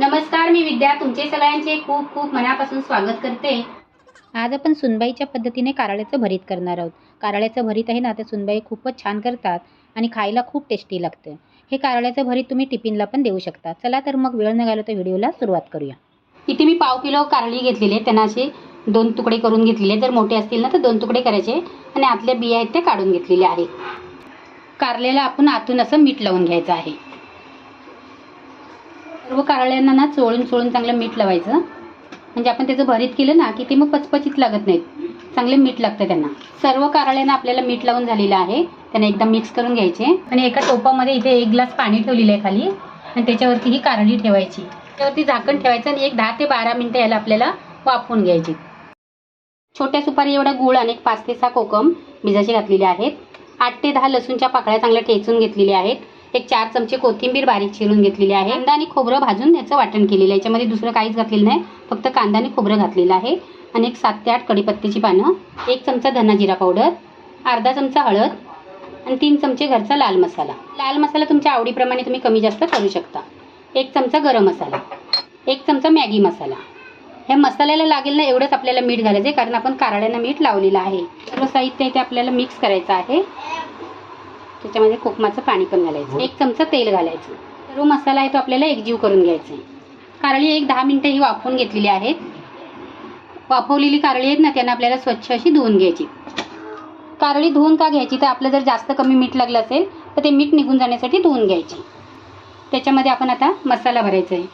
नमस्कार मी विद्या. तुमचे सगळ्यांचे खूप खूप मनापासून स्वागत करते. आज आपण सुनबाईच्या पद्धतीने कारळ्याचं भरीत करणार आहोत. कारळ्याचं भरीत आहे ना ते सुनबाई खूपच छान करतात आणि खायला खूप टेस्टी लागतं. हे कारळ्याचं भरीत तुम्ही टिफिनला पण देऊ शकता. चला तर मग वेळ न घालवता व्हिडिओला सुरुवात करूया. इथे मी पाव किलो कारळी घेतलेली आहे. त्यांना असे दोन तुकडे करून घेतलेले जर मोठे असतील ना तर दोन तुकडे करायचे आणि आतल्या बिया आहेत ते काढून घेतलेले आहे कारल्याला आपण आतून असं मीठ लावून घ्यायचं आहे. सर्व कारळ्यांना ना चोळून चोळून चांगलं मीठ लावायचं. म्हणजे आपण त्याचं भरीत केलं ना की ते मग पचपचीत लागत नाहीत. चांगले मीठ लागतं त्यांना. सर्व कारळ्यांना आपल्याला मीठ लावून झालेलं आहे. त्यांना एकदम मिक्स करून घ्यायचे. आणि एका टोपामध्ये इथे एक ग्लास पाणी ठेवलेलं आहे खाली. आणि त्याच्यावरती ही कारळी ठेवायची. त्यावरती झाकण ठेवायचं आणि एक दहा ते बारा मिनिटं याला आपल्याला वाफवून घ्यायची. छोट्या सुपारी एवढा गुळ आणि एक पाच ते सहा कोकम भिजाचे घातलेले आहेत. आठ ते दहा लसूणच्या पाकळ्या चांगल्या ठेचून घेतलेल्या आहेत. एक चार चमचे कोथिंबीर बारीक चिरून घेतलेली आहे. कांदा आणि खोबरं भाजून त्याचं वाटण केलेलं आहे. याच्यामध्ये दुसरं काहीच घातलेलं नाही. फक्त कांदा आणि खोबरं घातलेलं आहे. आणि एक सात ते आठ कढीपत्त्याची पानं एक चमचा धना जिरा पावडर अर्धा चमचा हळद आणि तीन चमचे घरचा लाल मसाला. लाल मसाला तुमच्या आवडीप्रमाणे तुम्ही कमी जास्त करू शकता. एक चमचा गरम मसाला एक चमचा मॅगी मसाला. हे मसाल्याला लागेल ना एवढंच आपल्याला मीठ घालायचं आहे कारण आपण कारळ्यांना मीठ लावलेलं आहे. सर्व साहित्य इथे आपल्याला मिक्स करायचं आहे. त्याच्यामध्ये कोकमाचं पाणी पण घालायचं. एक चमचा तेल घालायचं. सर्व मसाला आहे तो आपल्याला एकजीव करून घ्यायचा आहे. कारळी एक दहा मिनटं ही वाफवून घेतलेली आहेत. वाफवलेली कारळी आहेत ना त्यांना आपल्याला स्वच्छ अशी धुवून घ्यायची. कारळी धुवून का घ्यायची? तर आपलं जर जास्त कमी मीठ लागलं असेल तर ते मीठ निघून जाण्यासाठी धुवून घ्यायची. त्याच्यामध्ये आपण आता मसाला भरायचा आहे.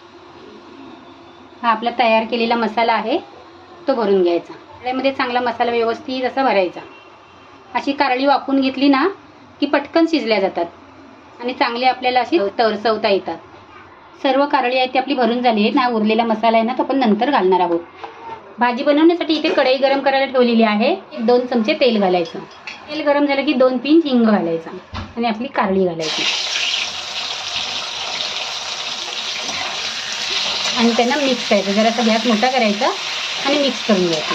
हा आपला तयार केलेला मसाला आहे तो भरून घ्यायचा. त्यामध्ये चांगला मसाला व्यवस्थित असा भरायचा. अशी कारळी वापरून घेतली ना की पटकन शिजल्या जातात. आणि चांगले आपल्याला अशी तरसवता येतात. सर्व कारळी आहेत ती आपली भरून झाली आहे ना उरलेला मसाला आहे ना तो आपण नंतर घालणार आहोत. भाजी बनवण्यासाठी इथे कढई गरम करायला ठेवलेली आहे. एक दोन चमचे तेल घालायचं. तेल गरम झालं की दोन पिंच हिंग घालायचा. आणि आपली कारळी घालायची. आणि त्यांना मिक्स करायचं. जरासा गॅस मोठा करायचा आणि मिक्स करून घ्यायचं.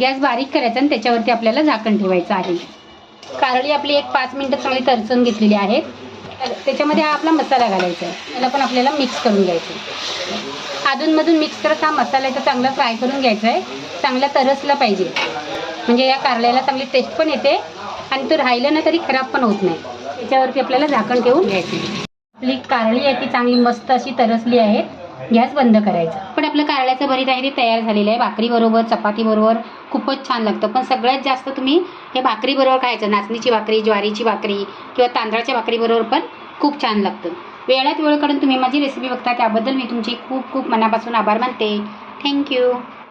गॅस बारीक करायचा आणि त्याच्यावरती आपल्याला झाकण ठेवायचं आहे. कारळी आपली एक पाच मिनटं चांगली तरचून घेतलेली आहे. तर त्याच्यामध्ये हा आपला मसाला घालायचा आहे. त्याला पण आपल्याला मिक्स करून घ्यायचं आहे. अधूनमधून मिक्स करत हा मसाल्याचा चांगला फ्राय करून घ्यायचा आहे. चांगला तरसला पाहिजे. म्हणजे या कारल्याला चांगली टेस्ट पण येते आणि तो राहिलं ना तरी खराब पण होत नाही. त्याच्यावरती आपल्याला झाकण ठेवून घ्यायचं आपली कारळी आहे ती चांगली मस्त अशी तरसली आहे. गॅस बंद करायचा. पण आपलं कारळ्याचं भरीत आहे ते तयार झालेलं आहे. भाकरीबरोबर चपातीबरोबर खूपच छान लागतं. पण सगळ्यात जास्त तुम्ही हे भाकरीबरोबर खायचं. नाचणीची भाकरी ज्वारीची भाकरी किंवा तांदळाच्या भाकरीबरोबर पण खूप छान लागतं. वेळात वेळ काढून तुम्ही माझी रेसिपी बघता त्याबद्दल मी तुमची खूप खूप मनापासून आभार मानते. थँक्यू